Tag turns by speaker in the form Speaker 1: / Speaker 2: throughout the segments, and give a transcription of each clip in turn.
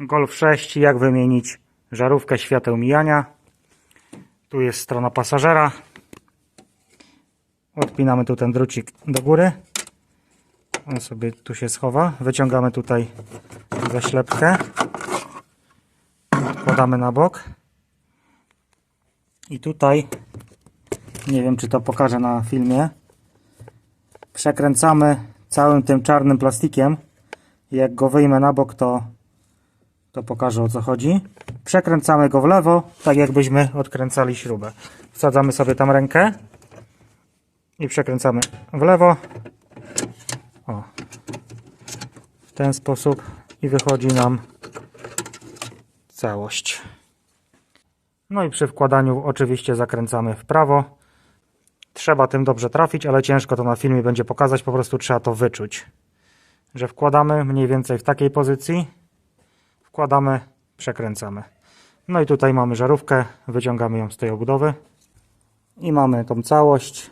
Speaker 1: Golf 6, jak wymienić żarówkę świateł mijania. Tu jest strona pasażera. Odpinamy tu ten drucik do góry. On sobie tu się schowa. Wyciągamy tutaj zaślepkę. Odkładamy na bok. I tutaj, nie wiem czy to pokażę na filmie, przekręcamy całym tym czarnym plastikiem. Jak go wyjmę na bok, to, to pokażę o co chodzi. Przekręcamy go w lewo, tak jakbyśmy odkręcali śrubę. Wsadzamy sobie tam rękę i przekręcamy w lewo. O. W ten sposób i wychodzi nam całość. No i przy wkładaniu oczywiście zakręcamy w prawo. Trzeba tym dobrze trafić, ale ciężko to na filmie będzie pokazać, po prostu trzeba to wyczuć. Że wkładamy mniej więcej w takiej pozycji, wkładamy, przekręcamy. No i tutaj mamy żarówkę, wyciągamy ją z tej obudowy i mamy tą całość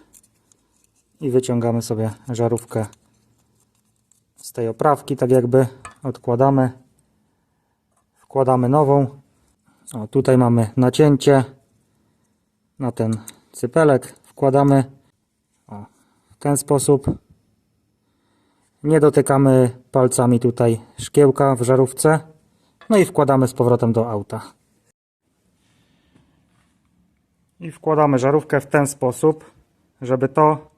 Speaker 1: i wyciągamy sobie żarówkę z tej oprawki, tak jakby odkładamy, wkładamy nową. O, tutaj mamy nacięcie na ten cypelek, wkładamy o, w ten sposób. Nie dotykamy palcami tutaj szkiełka w żarówce. No i wkładamy z powrotem do auta. I wkładamy żarówkę w ten sposób, żeby to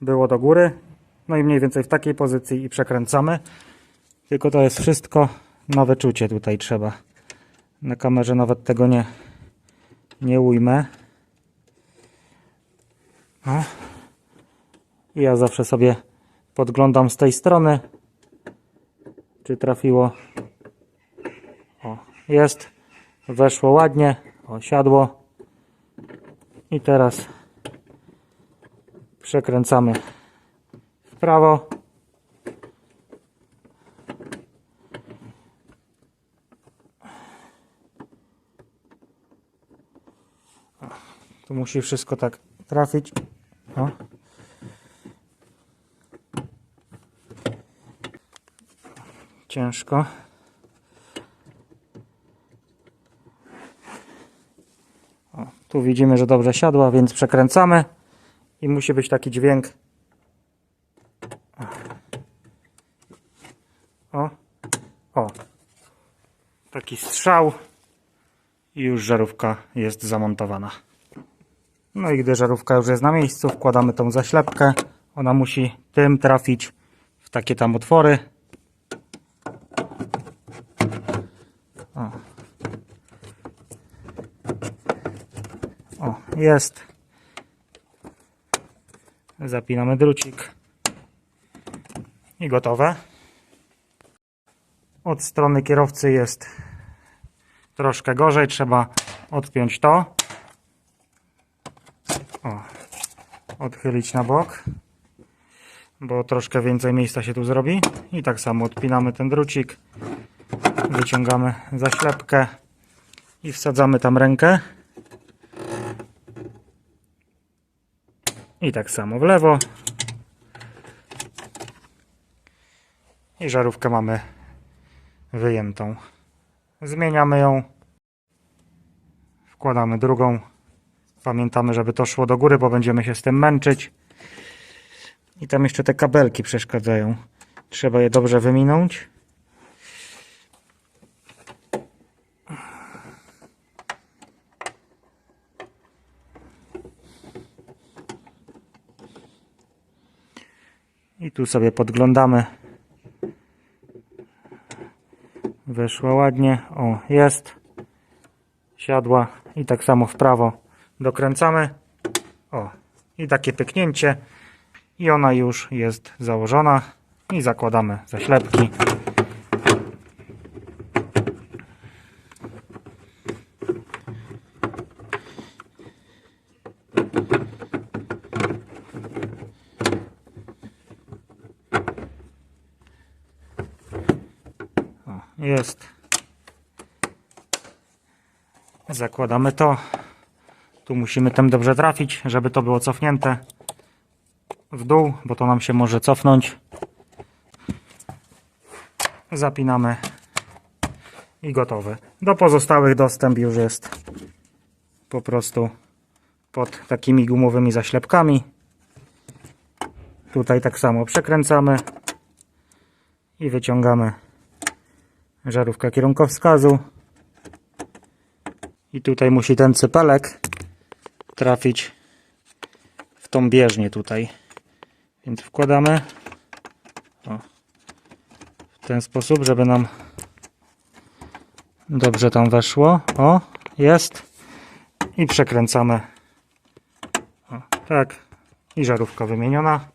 Speaker 1: było do góry. No i mniej więcej w takiej pozycji i przekręcamy. Tylko to jest wszystko na wyczucie tutaj trzeba. Na kamerze nawet tego nie, nie ujmę. O. I ja zawsze sobie podglądam z tej strony, czy trafiło. Jest. Weszło ładnie. O, siadło. I teraz przekręcamy w prawo. Tu musi wszystko tak trafić. O. Ciężko. Tu widzimy, że dobrze siadła, więc przekręcamy i musi być taki dźwięk. O, o, taki strzał i już żarówka jest zamontowana. No i gdy żarówka już jest na miejscu, wkładamy tą zaślepkę. Ona musi tym trafić w takie tam otwory. O, o jest. Zapinamy drucik. I gotowe. Od strony kierowcy jest troszkę gorzej. Trzeba odpiąć to. O, odchylić na bok, bo troszkę więcej miejsca się tu zrobi. I tak samo odpinamy ten drucik, wyciągamy zaślepkę i wsadzamy tam rękę. I tak samo w lewo. I żarówkę mamy wyjętą. Zmieniamy ją. Wkładamy drugą. Pamiętamy, żeby to szło do góry, bo będziemy się z tym męczyć. I tam jeszcze te kabelki przeszkadzają. Trzeba je dobrze wyminąć. I tu sobie podglądamy. Weszła ładnie. O, jest. Siadła. I tak samo w prawo dokręcamy. O, i takie pyknięcie. I ona już jest założona. I zakładamy zaślepki. Jest. Zakładamy to. Tu musimy tym dobrze trafić, żeby to było cofnięte w dół, bo to nam się może cofnąć. Zapinamy i gotowe. Do pozostałych dostęp już jest po prostu pod takimi gumowymi zaślepkami. Tutaj tak samo przekręcamy i wyciągamy żarówkę kierunkowskazu. I tutaj musi ten cypelek trafić w tą bieżnię tutaj. Więc wkładamy o, w ten sposób, żeby nam dobrze tam weszło. O, jest. I przekręcamy. O, tak. I żarówka wymieniona.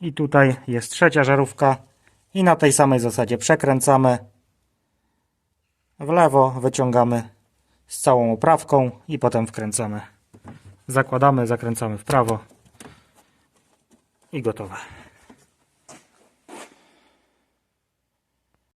Speaker 1: I tutaj jest trzecia żarówka. I na tej samej zasadzie przekręcamy w lewo, wyciągamy z całą oprawką i potem wkręcamy. Zakładamy, zakręcamy w prawo i gotowe.